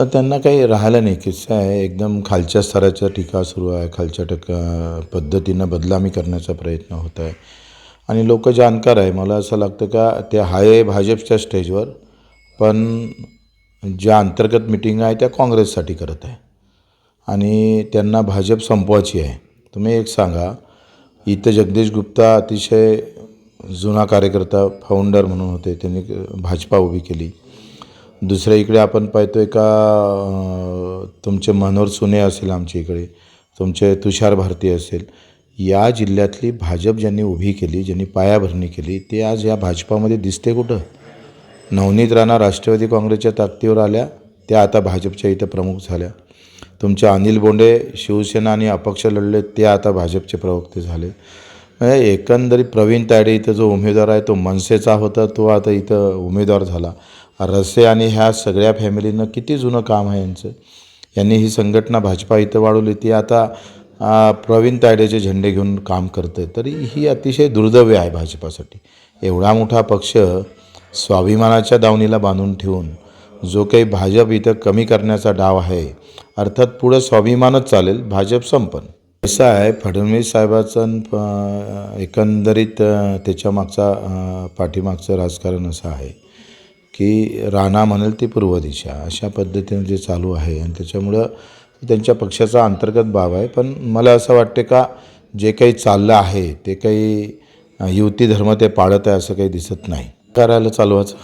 तर त्यांना काही राहिलं नाही. किस्सा आहे एकदम खालच्या स्तराचा टीका सुरू आहे. खालच्या टका पद्धतीनं बदलामी करण्याचा प्रयत्न होत आहे. आणि लोक जाणकार आहे. मला असं लागतं का ते आहे भाजपच्या स्टेजवर पण ज्या अंतर्गत मिटिंग आहे त्या काँग्रेससाठी करत आहे. आणि त्यांना भाजप संपवायची आहे. तुम्ही एक सांगा इथं जगदीश गुप्ता अतिशय जुना कार्यकर्ता फाउंडर म्हणून होते. त्यांनी भाजपा उभी केली. दुसऱ्या इकडे आपण पाहतोय का तुमचे मनोहर सुने असेल आमच्या इकडे तुमचे तुषार भारती असेल या जिल्ह्यातली भाजप ज्यांनी उभी केली ज्यांनी पायाभरणी केली ते आज या भाजपामध्ये दिसते कुठं? नवनीत राणा राष्ट्रवादी काँग्रेसच्या ताकदीवर आल्या त्या आता भाजपच्या इथं प्रमुख झाल्या. तुमचे अनिल बोंडे शिवसेना आणि अपक्ष लढले ते आता भाजपचे प्रवक्ते झाले. म्हणजे एकंदरीत प्रवीण तायडे इथं जो उमेदवार आहे तो मनसेचा होता तो आता इथं उमेदवार झाला. रसे आणि ह्या सगळ्या फॅमिलीनं किती जुनं काम आहे यांचं. यांनी ही संघटना भाजपा इथं वाढवली. ती आता प्रवीण तायडेचे झेंडे घेऊन काम करते तरी ही अतिशय दुर्दैवी आहे भाजपासाठी. एवढा मोठा पक्ष स्वाभिमानाच्या दावणीला बांधून ठेवून जो काही भाजप इथं कमी करण्याचा डाव आहे अर्थात पुढं स्वाभिमानच चालेल भाजप संपन. कसं आहे फडणवीस साहेबाचं एकंदरीत त्याच्यामागचा त्याच्या मागचा पाठीमागचं राजकारण असं आहे. की राणा म्हणेल ती पूर्व दिशा. अशा पद्धतीने जे चालू आहे आणि त्याच्यामुळं त्यांच्या पक्षाचा अंतर्गत बाब आहे. पण मला असं वाटते का जे काही चाललं आहे ते काही युती धर्म ते पाळत आहे असं काही दिसत नाही. करायला चालवायचं